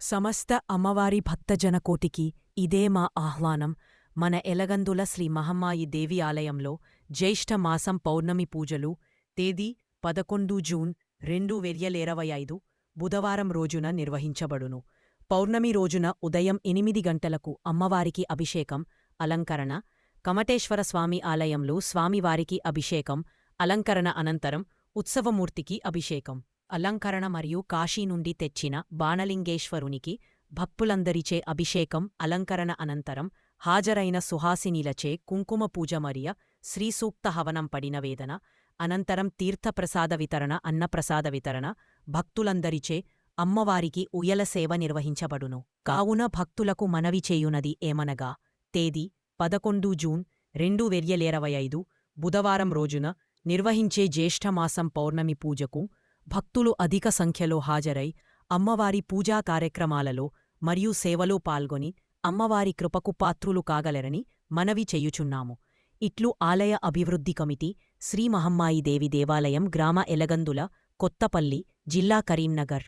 సమస్త అమ్మవారి భక్తజనకోటికి ఇదే మా ఆహ్వానం. మన ఎలగందుల శ్రీ మహమ్మాయి దేవి ఆలయంలో జ్యేష్ఠమాసం పౌర్ణమి పూజలు తేదీ పదకొండు జూన్ రెండు వెయ్యలేరవై ఐదు బుధవారం రోజున నిర్వహించబడును. పౌర్ణమి రోజున ఉదయం ఎనిమిది గంటలకు అమ్మవారికి అభిషేకం అలంకరణ కమటేశ్వర స్వామి ఆలయంలో స్వామివారికి అభిషేకం అలంకరణ అనంతరం ఉత్సవమూర్తికి అభిషేకం. అలంకరణ మరియు కాశీ నుండి తెచ్చిన బాణలింగేశ్వరునికి భక్తులందరిచే అభిషేకం అలంకరణ అనంతరం హాజరైన సుహాసినిలచే కుంకుమ పూజ మరియ శ్రీసూక్త హవనం పడిన వేదన అనంతరం తీర్థప్రసాద వితరణ అన్నప్రసాద వితరణ భక్తులందరిచే అమ్మవారికి ఉయల సేవ నిర్వహించబడును. కావున భక్తులకు మనవి చేయునది ఏమనగా తేదీ పదకొండు జూన్ రెండు వెయ్యలేరవై ఐదు బుధవారం రోజున నిర్వహించే జ్యేష్ఠమాసం పౌర్ణమి పూజకు భక్తులు అధిక సంఖ్యలో హాజరై అమ్మవారి పూజా కార్యక్రమాలలో మరియు సేవలో పాల్గొని అమ్మవారి కృపకు పాత్రులు కాగలరని మనవి చెయ్యుచున్నాము ఇట్లు ఆలయ అభివృద్ధి కమిటీ శ్రీ మహమ్మాయి దేవి దేవాలయం గ్రామ ఎలగందుల కొత్తపల్లి జిల్లా కరీంనగర్.